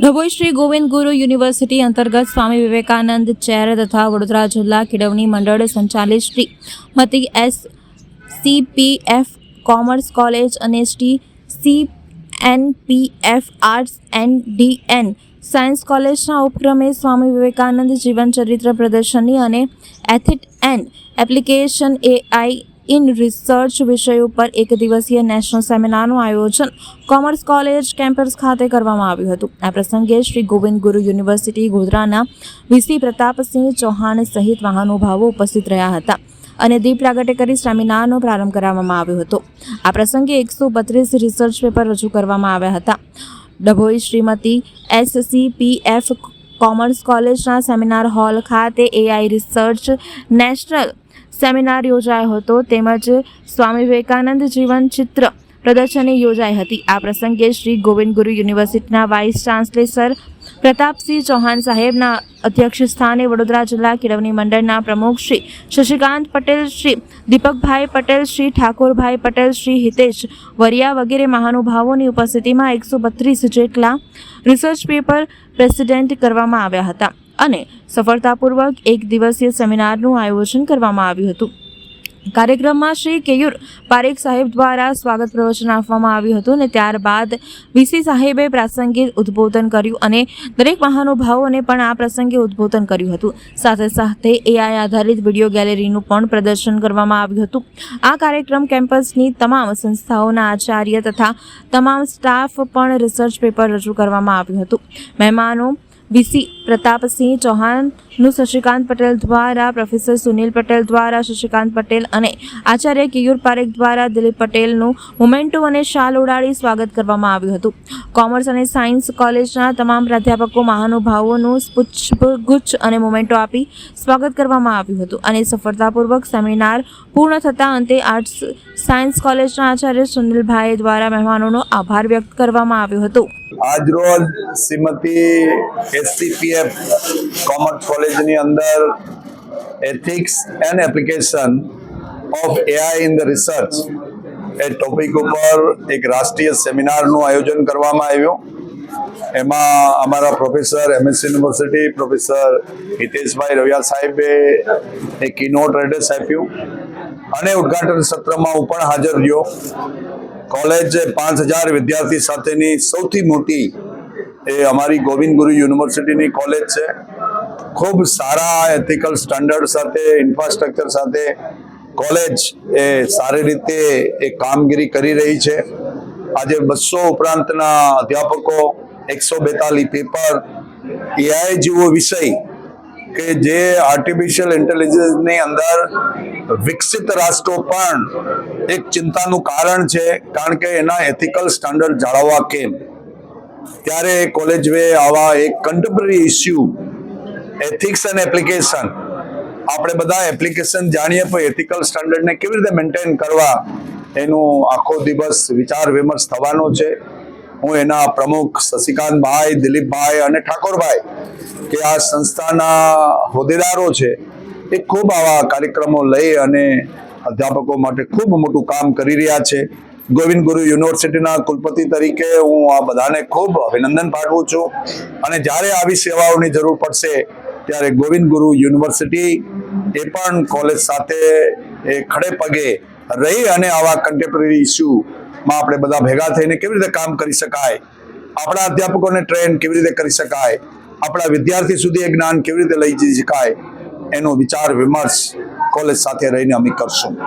Dabhoi Shri Govind Guru university અંતર્ગત Swami Vivekananda chair તથા વડોદરા જિલ્લા કેળવણી મંડળ સંચાલિત Shrimati S CPF commerce college અને Shri C N P F arts and DN science કોલેજના ઉપક્રમે સ્વામી વિવેકાનંદ જીવન ચરિત્ર પ્રદર્શની અને એથિટ and application AI in research વિષય ઉપર એક દિવસીય નેશનલ સેમિનારનું આયોજન કોમર્સ કોલેજ કેમ્પસ ખાતે કરવામાં આવ્યું હતું. આ પ્રસંગે શ્રી ગોવિંદ ગુરુ યુનિવર્સિટી ગોધરાના વીસી પ્રતાપસિંહ ચૌહાણ સહિત મહાનુભાવો ઉપસ્થિત રહ્યા હતા અને દીપ પ્રાગટ્ય કરી સેમિનારનો પ્રારંભ કરાવવામાં આવ્યો હતો. આ પ્રસંગે એકસો બત્રીસ રિસર્ચ પેપર રજૂ કરવામાં આવ્યા હતા. ડભોઈ શ્રીમતી એસસીપીએફ કોમર્સ કોલેજના સેમિનાર હોલ ખાતે એઆઈ રિસર્ચ નેશનલ સેમિનાર યોજાયો હતો તેમજ સ્વામી વિવેકાનંદ જીવન ચિત્ર પ્રદર્શની યોજાઈ હતી. આ પ્રસંગે શ્રી ગોવિંદ ગુરુ યુનિવર્સિટીના વાઇસ ચાન્સેલર પ્રતાપસિંહ ચૌહાણ સાહેબના અધ્યક્ષ સ્થાને વડોદરા જિલ્લા કેળવણી મંડળના પ્રમુખ શ્રી શશિકાંત પટેલ, શ્રી દીપકભાઈ પટેલ, શ્રી ઠાકોરભાઈ પટેલ, શ્રી હિતેશ વરિયા વગેરે મહાનુભાવોની ઉપસ્થિતિમાં એકસો બત્રીસ જેટલા રિસર્ચ પેપર પ્રેસિડેન્ટ કરવામાં આવ્યા હતા. અને સફળતાપૂર્વક એક દિવસીય સેમિનારનું આયોજન કરવામાં આવ્યું હતું. કાર્યક્રમમાં શ્રી કેયુર પારેખ સાહેબ દ્વારા સ્વાગત પ્રવચન આપવામાં આવ્યું હતું અને ત્યારબાદ વીસી સાહેબે પ્રાસંગિક ઉદ્બોધન કર્યું અને દરેક મહાનુભાવોને પણ આ પ્રસંગે ઉદ્બોધન કર્યું હતું. સાથે સાથે એઆઈ આધારિત વીડિયો ગેલેરીનું પણ પ્રદર્શન કરવામાં આવ્યું હતું. આ કાર્યક્રમ કેમ્પસની તમામ સંસ્થાઓના આચાર્ય તથા તમામ સ્ટાફ પણ રિસર્ચ પેપર રજૂ કરવામાં આવ્યું હતું. મહેમાનો વીસી પ્રતાપસિંહ ચૌહાણનું શશિકાંત પટેલ દ્વારા, પ્રોફેસર સુનિલ પટેલ દ્વારા, શશિકાંત પટેલ અને આચાર્ય કિયુર પારેખ દ્વારા દિલીપ પટેલનું મોમેન્ટો અને શાલ ઉડાડી સ્વાગત કરવામાં આવ્યું હતું. કોમર્સ અને સાયન્સ કોલેજના તમામ પ્રાધ્યાપકો મહાનુભાવોનું પુષ્પગુચ્છ અને મોમેન્ટો આપી સ્વાગત કરવામાં આવ્યું હતું અને સફળતાપૂર્વક સેમિનાર પૂર્ણ થતાં અંતે આર્ટ્સ સાયન્સ કોલેજના આચાર્ય સુનિલભાઈ દ્વારા મહેમાનોનો આભાર વ્યક્ત કરવામાં આવ્યો હતો. આજરોજ શ્રીમતી એસસીપીએફ કોમર્સ કોલેજની અંદર ethics and application of AI in the research A topic ઉપર એક રાષ્ટ્રીય સેમિનારનું આયોજન કરવામાં આવ્યું. એમાં અમારા professor MS university professor Hiteshbhai Raviya સાહેબે એક કિનોટ એડ્રેસ આપ્યું. અને ઉદ્ઘાટન સત્રમાં હું પણ હાજર રહ્યો. કોલેજ પાંચ હજાર વિદ્યાર્થી સાથેની સૌથી મોટી એ અમારી ગોવિંદ ગુરુ યુનિવર્સિટીની કોલેજ છે. ખૂબ સારા એથિકલ સ્ટાન્ડર્ડ સાથે ઇન્ફ્રાસ્ટ્રક્ચર સાથે કોલેજ એ સારી રીતે એ કામગીરી કરી રહી છે. આજે બસો ઉપરાંતના અધ્યાપકો, એકસો બેતાલીસ પેપર એઆઈ જેવો વિષય કે જે આર્ટિફિશિયલ ઇન્ટેલિજન્સની અંદર વિકસિત રાષ્ટ્રો પણ એક ચિંતાનું કારણ છે, કારણ કે એના એથિકલ સ્ટાન્ડર્ડ જાળવવા કેમ? ત્યારે કોલેજ વે આવા એક contemporary issue ethics and application આપણે બધા એપ્લિકેશન જાણીએ પણ એથિકલ સ્ટાન્ડર્ડને કેવી રીતે મેન્ટેન કરવા એનું આખો દિવસ વિચાર વિમર્શ થવાનો છે. હું એના પ્રમુખ શશિકાંતભાઈ, દિલીપભાઈ અને ઠાકોરભાઈ કે આ સંસ્થાના હોદ્દેદારો છે એ ખૂબ આવા કાર્યક્રમો લઈ અને અધ્યાપકો માટે ખૂબ મોટું કામ કરી રહ્યા છે. ગોવિંદ ગુરુ યુનિવર્સિટીના કુલપતિ તરીકે હું આ બધાને ખૂબ અભિનંદન પાઠવું છું. અને જ્યારે આવી સેવાઓની જરૂર પડશે ત્યારે ગોવિંદ ગુરુ યુનિવર્સિટી એ પણ કોલેજ સાથે એ ખડે પગે રહી અને આવા કન્ટેમ્પરરી ઇસ્યુમાં આપણે બધા ભેગા થઈને કેવી રીતે કામ કરી શકાય, આપણા અધ્યાપકોને ટ્રેન કેવી રીતે કરી શકાય, આપણા વિદ્યાર્થી સુધી એ જ્ઞાન કેવી રીતે લઈ જઈ શકાય, એનો વિચાર વિમર્શ કોલેજ સાથે રહીને અમે કરશું.